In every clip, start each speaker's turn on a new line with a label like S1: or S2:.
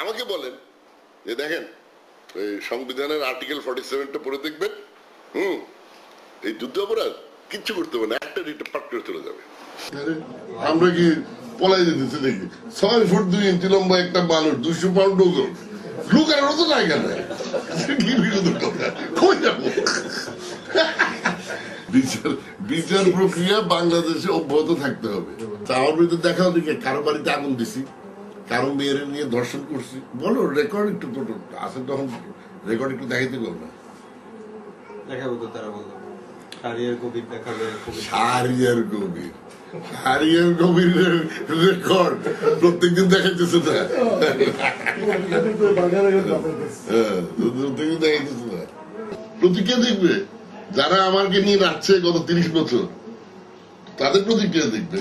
S1: আমাকে বলেন যে দেখেন, এই সংবিধানের আর্টিকেল ফর্টি সেভেনটা পড়ে দেখবেন, হুম, এই যুদ্ধ অপরাধ কিচ্ছু করতে হবে না, একটা রিটা পাট করে চলে যাবে। আমরা কি পলাই যেতেছি দেখি? ছয় ফুট দুই ইঞ্চি লম্বা একটা মানুষ দুশো পাউন্ড ওজন। লুকার ওজন নাই কেন? কই যাব? বিচার বিচার প্রক্রিয়া বাংলাদেশে অব্যাহত থাকতে হবে। তা আমার দেখে কারও বাড়িতে আগুন দিছি? কারও মেয়ের নিয়ে দর্শন করছি। বলো রেকর্ড একটু আসে তখন রেকর্ড একটু দেখাইতে পারো না।
S2: দেখাবো তো তারা বলল। সারিয়ার কবির দেখাবে
S1: হারিয়ার গভীর হারিয়ার গভীরের রেকর্ড প্রত্যেকদিন দেখাইতেছে না হ্যাঁ, প্রত্যেকদিন দেখাইতেছে না প্রতিক্রিয়া দেখবে। যারা আমাকে নিয়ে নাচছে গত তিরিশ বছর তাদের প্রতিক্রিয়া দেখবে।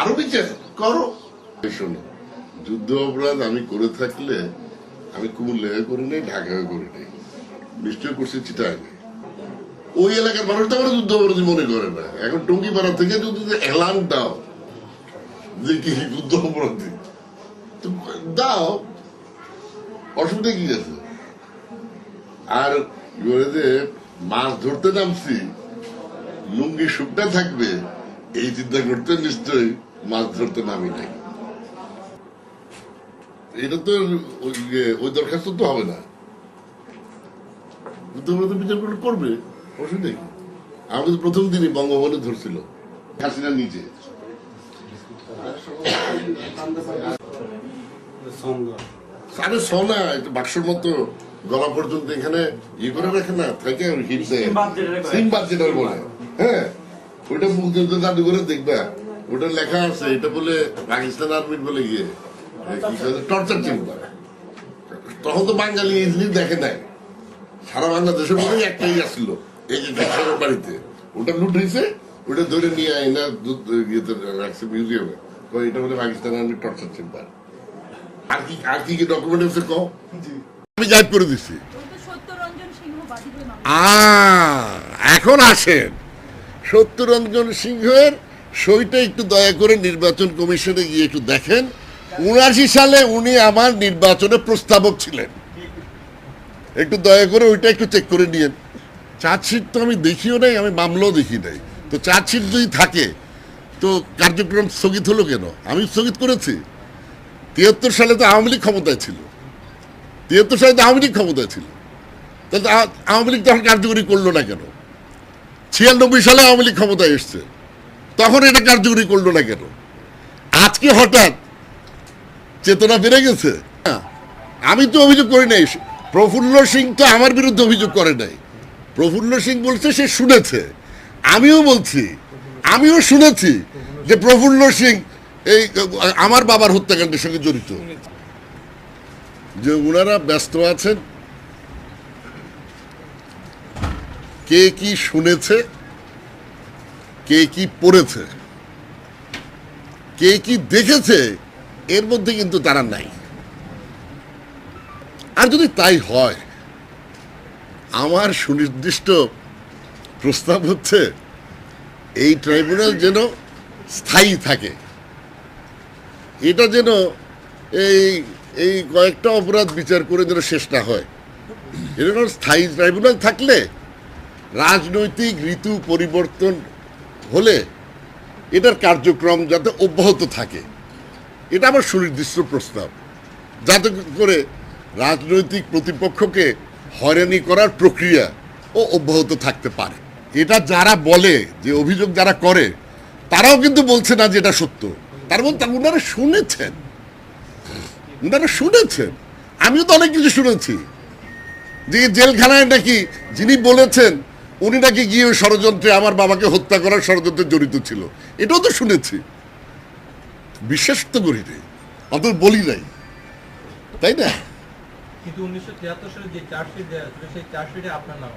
S1: আরও বিচার করো। শোনো, যুদ্ধ অপরাধ আমি করে থাকলে আমি কুমিল্লায় করি নাই ঢাকায় করি নাই। নিশ্চয় করছি চিটাগাঙে ওই এলাকার মানুষ তো আমার যুদ্ধ অপরাধী মনে করে না। এখন টঙ্গিপাড়া থেকে যদি এলান দাও যে কি যুদ্ধ অপরাধী দাও। অসুবিধা কি আছে? আর যে, মাছ ধরতে নামছি, লুঙ্গি শুকটা থাকবে, এই চিন্তা করতে নিশ্চয়ই মাছ ধরতে নামি নাই। এটা তো ওই ইয়ে- দরখাস্ত তো হবে না। তোমরা তো বিচার করলে করবে অসুবিধা কি? আমাকে প্রথম দিনই বঙ্গভবনে ধরছিল হাসিনা নিজে। আরে সোনা বাক্সের মতো গলা পর্যন্ত এখানে ইয়ে করে রাখে না থাকে হিট দেয়। সিমবাদ যেটা বলে হ্যাঁ? ওইটা মুখ জাদু করে দেখবা। ওটা লেখা আছে এটা বলে পাকিস্তান আর্মির বলে গিয়ে। টর্চার চেম্বার তখন তো বাঙালি ইজিলি দেখে নাই। সারা বাংলাদেশের মধ্যে একটাই আসছিল। এই যে ঢাকার বাড়িতে। ওটা লুট হয়েছে ওটা ধরে নিয়ে আয় না রাখছে মিউজিয়ামে তো এটা বলে পাকিস্তান আর্মির টর্চার চেম্বার আর কি আর কি কি ডকুমেন্ট আছে আমি করে দিচ্ছি
S3: ওই তো সত্যরঞ্জন সিংহ বাদী হয়ে মামলা
S1: আ, এখন আসেন। সত্যরঞ্জন সিংহের সইটা একটু দয়া করে নির্বাচন কমিশনে গিয়ে একটু দেখেন। উনাশি সালে উনি আমার নির্বাচনে প্রস্তাবক ছিলেন। একটু দয়া করে ওইটা একটু চেক করে নিয়েন। চার্জশিট তো আমি দেখিও নাই, আমি মামলাও দেখি নাই। তো চার্জশিট যদি থাকে, তো কার্যক্রম স্থগিত হলো কেন? আমি স্থগিত করেছি। তিয়াত্তর সালে তো আওয়ামী লীগ ক্ষমতায় ছিল। তিয়াত্তর সালে তো আওয়ামী লীগ ক্ষমতায় ছিল। তাহলে আওয়ামী লীগ তখন কার্যকরী করল না কেন? ছিয়ানব্বই সালে আওয়ামী লীগ ক্ষমতায় এসছে। তখন এটা কার্যকরী করল না কেন? আজকে হঠাৎ চেতনা বেড়ে গেছে। আমি তো অভিযোগ করি নাই। প্রফুল্ল সিং তো আমার বিরুদ্ধে অভিযোগ করে নাই। প্রফুল্ল সিং বলছে সে শুনেছে। আমিও বলছি, আমিও শুনেছি যে প্রফুল্ল সিং এই, আমার বাবার হত্যাকাণ্ডের সঙ্গে জড়িত। যে ওনারা ব্যস্ত আছেন, কে কি শুনেছে, কে কি পড়েছে, কে কি দেখেছে এর মধ্যে কিন্তু তারা নাই। আর যদি তাই হয়, আমার সুনির্দিষ্ট প্রস্তাব হচ্ছে, এই ট্রাইব্যুনাল যেন স্থায়ী থাকে। এটা যেন এই এই কয়েকটা অপরাধ বিচার করে যেন শেষ না হয়। এরকম স্থায়ী ট্রাইব্যুনাল থাকলে রাজনৈতিক ঋতু পরিবর্তন হলে এটার কার্যক্রম যাতে অব্যাহত থাকে। এটা আমার সুনির্দিষ্ট প্রস্তাব। যাতে করে রাজনৈতিক প্রতিপক্ষকে হয়রানি করার প্রক্রিয়া ও অব্যাহত থাকতে পারে। এটা যারা বলে, যে অভিযোগ যারা করে, তারাও কিন্তু বলছে না যে এটা সত্য। তার মধ্যে ওনারা শুনেছেন। ওনারা শুনেছেন। আমিও তো অনেক কিছু শুনেছি। যে জেলখানায় নাকি যিনি বলেছেন, উনি নাকি গিয়ে ষড়যন্ত্রে, আমার বাবাকে হত্যা করার ষড়যন্ত্রে জড়িত ছিল। এটাও তো শুনেছি। বিশ্বাস তো করি নাই বলি নাই। তাই না?
S4: কিন্তু উনিশশো তিয়াত্তর সালে যে চার্জশিট দেওয়া ছিল সেই চার্জশিটে আপনার নাম